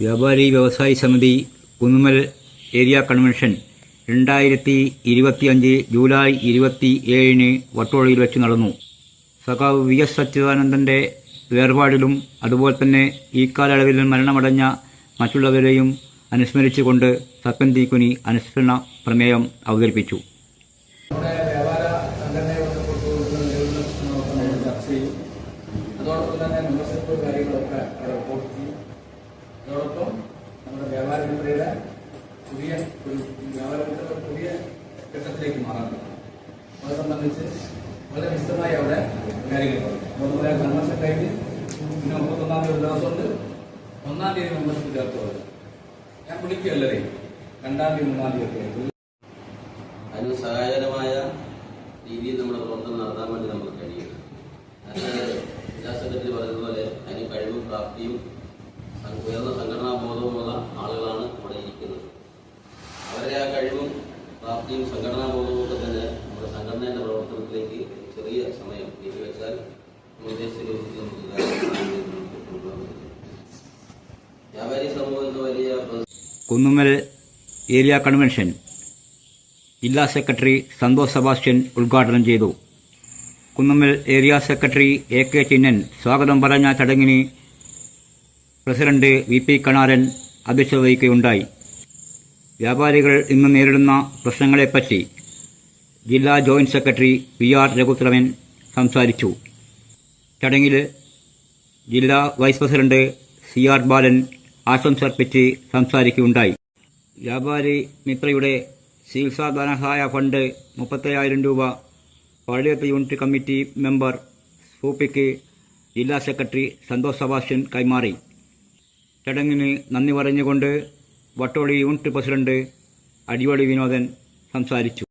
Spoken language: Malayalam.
വ്യാപാരി വ്യവസായി സമിതി കുന്നുമൽ ഏരിയ കൺവെൻഷൻ രണ്ടായിരത്തി ഇരുപത്തിയഞ്ച് ജൂലൈ ഇരുപത്തി ഏഴിന് വട്ടോളിയിൽ വെച്ച് നടന്നു. സഖാവ് വി എസ് സച്ചിദാനന്ദന്റെ വേർപാടിലും അതുപോലെ തന്നെ ഈ കാലയളവിൽ മരണമടഞ്ഞ മറ്റുള്ളവരെയും അനുസ്മരിച്ചുകൊണ്ട് സക്കൻ തീക്കുനി അനുസ്മരണ പ്രമേയം അവതരിപ്പിച്ചു. അതോടൊപ്പം നമ്മുടെ വ്യാപാര വിപണിയുടെ പുതിയ ഒരു വ്യാപാര വിപണിയുടെ പുതിയ ഘട്ടത്തിലേക്ക് മാറാൻ അത് സംബന്ധിച്ച് വളരെ വിശദമായി അവിടെ കാര്യങ്ങൾ പറഞ്ഞു. അതുപോലെ കൺവെൻഷൻ കഴിഞ്ഞ് പിന്നെ മുപ്പത്തൊന്നാം തീയതി ഒരു ദിവസമുണ്ട്. ഒന്നാം തീയതി മെമ്പർഷിപ്പ് ചേർത്ത് വരും ഞാൻ വിളിക്കുകയല്ലേ? രണ്ടാം തീയതി മൂന്നാം തീയതി അതിന് സഹായകരമായ രീതിയിൽ നമ്മുടെ പ്രവർത്തനം നടത്താൻ വേണ്ടി നമുക്ക് കഴിയും അതിന് ജില്ലാ സെക്രട്ടറി പറഞ്ഞതുപോലെ അതിന് കഴിവും പ്രാപ്തിയും ഉയർന്ന സംഘടനാ ബോധവുമുള്ള ആളുകളാണ് ഇവിടെ ഇരിക്കുന്നത്. അവരുടെ ആ കഴിവും പ്രാപ്തിയും സംഘടനാ ബോധവും ഒക്കെ തന്നെ നമ്മുടെ സംഘടനയുടെ പ്രവർത്തനത്തിലേക്ക് ചെറിയ സമയം നീക്കിവെച്ചാൽ വെച്ചാൽ വലിയ കുന്നുമൽ ഏരിയ കൺവെൻഷൻ. ജില്ലാ സെക്രട്ടറി സന്തോഷ് സെബാസ്റ്റ്യൻ ഉദ്ഘാടനം ചെയ്തു. Kunnummal area secretary A K Chinnan സ്വാഗതം പറഞ്ഞ ചടങ്ങിന് പ്രസിഡന്റ് വി പി കണാരൻ അധ്യക്ഷത വഹിക്കുകയുണ്ടായി വ്യാപാരികൾ ഇന്ന് നേരിടുന്ന പ്രശ്നങ്ങളെപ്പറ്റി ജില്ലാ joint secretary V R Raghuthaman സംസാരിച്ചു. ചടങ്ങിൽ ജില്ലാ vice president C R Balan ആശംസ അർപ്പിച്ച് സംസാരിക്കുകയുണ്ടായി. വ്യാപാരി മിത്രയുടെ ചികിത്സാ ധനസഹായ ഫണ്ട് മുപ്പത്തയ്യായിരം രൂപ പള്ളിയത്ത് യൂണിറ്റ് കമ്മിറ്റി മെമ്പർ സൂപ്പിക്ക് ജില്ലാ സെക്രട്ടറി സന്തോഷ് സബാസ്റ്റ്യൻ കൈമാറി. ചടങ്ങിന് നന്ദി പറഞ്ഞുകൊണ്ട് വട്ടോളി യൂണിറ്റ് പ്രസിഡന്റ് അടിവളി വിനോദൻ സംസാരിച്ചു.